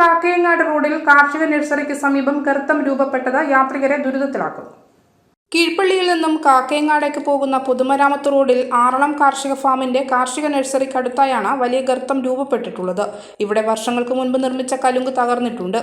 കാക്കയങ്ങാട് റോഡിൽ കാർഷിക നഴ്സറിക്ക് സമീപം ഗർത്തം രൂപപ്പെട്ടത് യാത്രികരെ ദുരിതത്തിലാക്കുന്നു. കീഴ്പള്ളിയിൽ നിന്നും കാക്കയങ്ങാടേക്ക് പോകുന്ന പൊതുമരാമത്ത് റോഡിൽ ആറളം കാർഷിക ഫാമിന്റെ കാർഷിക നഴ്സറിക്കടുത്തായാണ് വലിയ ഗർത്തം രൂപപ്പെട്ടിട്ടുള്ളത്. ഇവിടെ വർഷങ്ങൾക്ക് മുൻപ് നിർമ്മിച്ച കലുങ്ക് തകർന്നിട്ടുണ്ട്.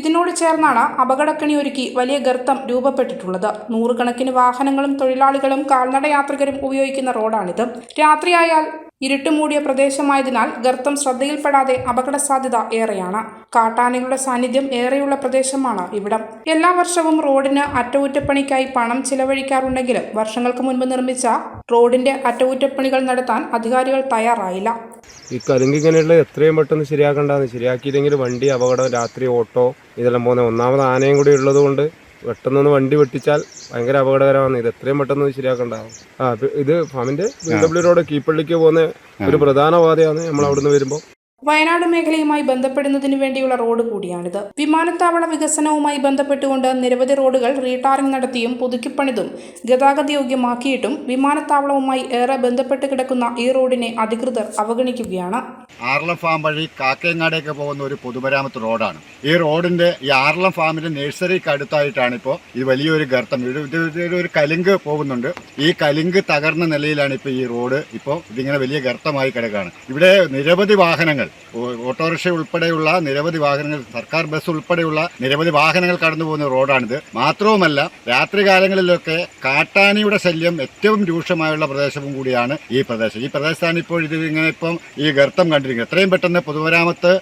ഇതിനോട് ചേർന്നാണ് അപകടക്കണി ഒരുക്കി വലിയ ഗർത്തം രൂപപ്പെട്ടിട്ടുള്ളത്. നൂറുകണക്കിന് വാഹനങ്ങളും തൊഴിലാളികളും കാൽനട യാത്രികരും ഉപയോഗിക്കുന്ന റോഡാണിത്. രാത്രിയായാൽ ഇരുട്ടുമൂടിയ പ്രദേശമായതിനാൽ ഗർത്തം ശ്രദ്ധയിൽപ്പെടാതെ അപകട സാധ്യത ഏറെയാണ്. കാട്ടാനകളുടെ സാന്നിധ്യം ഏറെയുള്ള പ്രദേശമാണ് ഇവിടം. എല്ലാ വർഷവും റോഡിന് അറ്റകുറ്റപ്പണിക്കായി പണം ചിലവഴിക്കാറുണ്ടെങ്കിലും വർഷങ്ങൾക്ക് മുൻപ് നിർമ്മിച്ച റോഡിന്റെ അറ്റകുറ്റപ്പണികൾ നടത്താൻ അധികാരികൾ തയ്യാറായില്ല. ഈ കലുങ്ക് ഇങ്ങനെയുള്ള എത്രയും പെട്ടെന്ന് ശരിയാക്കണ്ടാന്ന് ശരിയാക്കിയില്ലെങ്കിൽ വണ്ടി അപകടം രാത്രി ഓട്ടോ ഇതെല്ലാം പോകുന്ന ഒന്നാമത് ആനയും കൂടി ഉള്ളത് കൊണ്ട് പെട്ടെന്നൊന്ന് വണ്ടി വെട്ടിച്ചാൽ ഭയങ്കര അപകടകരമാണ്. ഇത് എത്രയും പെട്ടെന്ന് ശരിയാക്കണ്ടാവും ആ ഇത് ഫാമിന്റെ ബി ഡബ്ല്യു റോഡ് കീപ്പള്ളിക്ക് പോകുന്ന ഒരു പ്രധാന പാതയാണ് നമ്മൾ അവിടുന്ന് വരുമ്പോൾ. വയനാട് മേഖലയുമായി ബന്ധപ്പെടുന്നതിനു വേണ്ടിയുള്ള റോഡ് കൂടിയാണിത്. വിമാനത്താവള വികസനവുമായി ബന്ധപ്പെട്ടുകൊണ്ട് നിരവധി റോഡുകൾ റീടാറിംഗ് നടത്തിയും പുതുക്കിപ്പണിതും ഗതാഗതയോഗ്യമാക്കിയിട്ടും വിമാനത്താവളവുമായി ഏറെ ബന്ധപ്പെട്ട് കിടക്കുന്ന ഈ റോഡിനെ അധികൃതർ അവഗണിക്കുകയാണ്. ആർലം ഫാം വഴി കാക്കേങ്ങാടേക്ക് പോകുന്ന ഒരു പൊതുമരാമത്ത് റോഡാണ്. ഈ റോഡിന്റെ ഈ ആർലം ഫാമിന്റെ നഴ്സറിക്ക് അടുത്തായിട്ടാണ് ഇപ്പോൾ ഈ വലിയൊരു ഗർത്തം. ഒരു കലിങ്ക് പോകുന്നുണ്ട്. ഈ കലിങ്ക് തകർന്ന നിലയിലാണ് ഇപ്പോൾ ഈ റോഡ് ഇപ്പോൾ ഇതിങ്ങനെ വലിയ ഗർത്തമായി കിടക്കുകയാണ്. ഇവിടെ നിരവധി വാഹനങ്ങൾ ഓട്ടോറിക്ഷ ഉൾപ്പെടെയുള്ള നിരവധി വാഹനങ്ങൾ സർക്കാർ ബസ് ഉൾപ്പെടെയുള്ള നിരവധി വാഹനങ്ങൾ കടന്നു പോകുന്ന റോഡാണിത്. മാത്രവുമല്ല രാത്രികാലങ്ങളിലൊക്കെ കാട്ടാനയുടെ ശല്യം ഏറ്റവും രൂക്ഷമായുള്ള പ്രദേശവും കൂടിയാണ് ഈ പ്രദേശം. ഈ പ്രദേശത്താണ് ഇപ്പോൾ ഇത് ഇങ്ങനെ ഇപ്പം ഈ ഗർത്തം കണ്ടിരിക്കുന്നത്. എത്രയും പെട്ടെന്ന് പൊതുമരാമത്ത്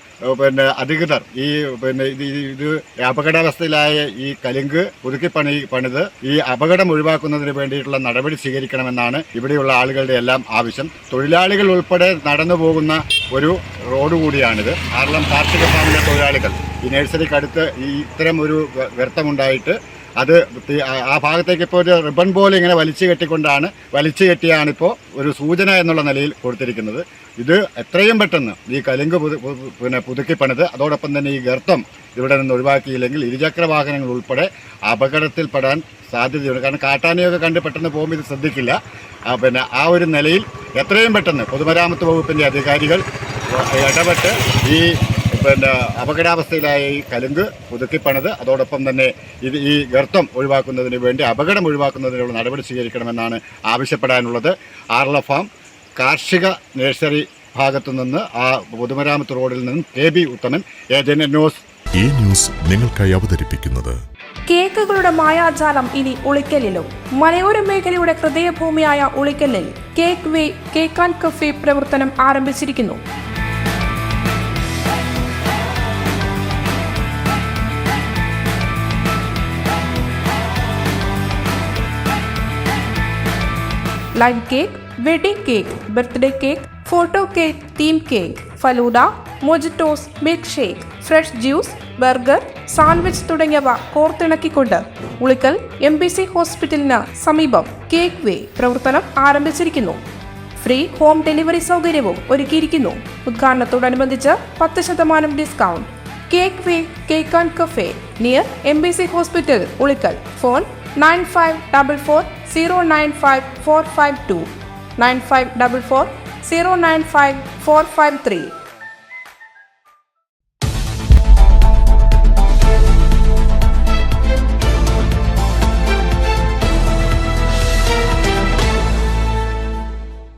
പിന്നെ അധികൃതർ ഈ പിന്നെ ഇത് ഇത് അപകടാവസ്ഥയിലായ ഈ കലുങ്ക് പുതുക്കി പണി പണിത് ഈ അപകടം ഒഴിവാക്കുന്നതിന് വേണ്ടിയിട്ടുള്ള നടപടി സ്വീകരിക്കണമെന്നാണ് ഇവിടെയുള്ള ആളുകളുടെ എല്ലാം ആവശ്യം. തൊഴിലാളികൾ ഉൾപ്പെടെ നടന്നു പോകുന്ന ഒരു റോഡ് കൂടിയാണിത്. കാരണം കാർഷിക ഫാമിലെ തൊഴിലാളികൾ ഈ നഴ്സറിക്കടുത്ത് ഈ ഇത്തരം ഒരു വ്യർത്ഥമുണ്ടായിട്ട് അത് ആ- ഭാഗത്തേക്ക് ഇപ്പോൾ ഒരു റിബൺ പോലെ ഇങ്ങനെ വലിച്ചു കെട്ടിക്കൊണ്ടാണ് വലിച്ചു കെട്ടിയാണിപ്പോൾ ഒരു സൂചന എന്നുള്ള നിലയിൽ കൊടുത്തിരിക്കുന്നത്. ഇത് എത്രയും പെട്ടെന്ന് ഈ കലുങ്ക് പിന്നെ പുതുക്കി പണിത് അതോടൊപ്പം തന്നെ ഈ ഗർത്തം ഇവിടെ നിന്ന് ഒഴിവാക്കിയില്ലെങ്കിൽ ഇരുചക്ര വാഹനങ്ങൾ ഉൾപ്പെടെ അപകടത്തിൽപ്പെടാൻ സാധ്യതയുണ്ട്. കാരണം കാട്ടാനയൊക്കെ കണ്ട് പെട്ടെന്ന് പോകുമ്പോൾ ഇത് ശ്രദ്ധിക്കില്ല. പിന്നെ ആ ഒരു നിലയിൽ എത്രയും പെട്ടെന്ന് പൊതുമരാമത്ത് വകുപ്പിന്റെ അധികാരികൾ ഇടപെട്ട് ഈ പിന്നെ അപകടാവസ്ഥയിലായ ഈ കലുങ്ക് പുതുക്കിപ്പണിത്. അതോടൊപ്പം തന്നെ ഇത് ഈ ഗർത്തം ഒഴിവാക്കുന്നതിന് വേണ്ടി അപകടം ഒഴിവാക്കുന്നതിനുള്ള നടപടി സ്വീകരിക്കണമെന്നാണ് ആവശ്യപ്പെടാനുള്ളത്. ആർല ഫാം കാർഷിക നഴ്സറി ഭാഗത്തു നിന്ന് ആ പൊതുമരാമത്ത് റോഡിൽ നിന്നും K B Uthaman agent news. ഈ ന്യൂസ് നിങ്ങൾക്കായി അവതരിപ്പിക്കുന്നത്. കേക്കുകളുടെ മായാജാലം ഇനി ഉളിക്കലിലും. മലയോര മേഖലയുടെ ഹൃദയഭൂമിയായ ഉളിക്കലിൽ cake way cake and cafe പ്രവർത്തനം ആരംഭിച്ചിരിക്കുന്നു. Live cake wedding cake birthday cake photo cake theme cake falooda mojitos milk shake fresh juice burger sandwich തുടങ്ങിയവ കോർത്തിണക്കിക്കൊണ്ട് ഉളിക്കൽ എം ബി സി ഹോസ്പിറ്റലിന് സമീപം കേക്ക് വേ പ്രവർത്തനം ആരംഭിച്ചിരിക്കുന്നു. ഫ്രീ ഹോം ഡെലിവറി സൗകര്യവും ഒരുക്കിയിരിക്കുന്നു. ഉദ്ഘാടനത്തോടനുബന്ധിച്ച് പത്ത് ശതമാനം discount cake way cake and cafe near M B C hospital Ulikkal. Phone nine five double four zero nine five four five two nine five double four zero nine five four five three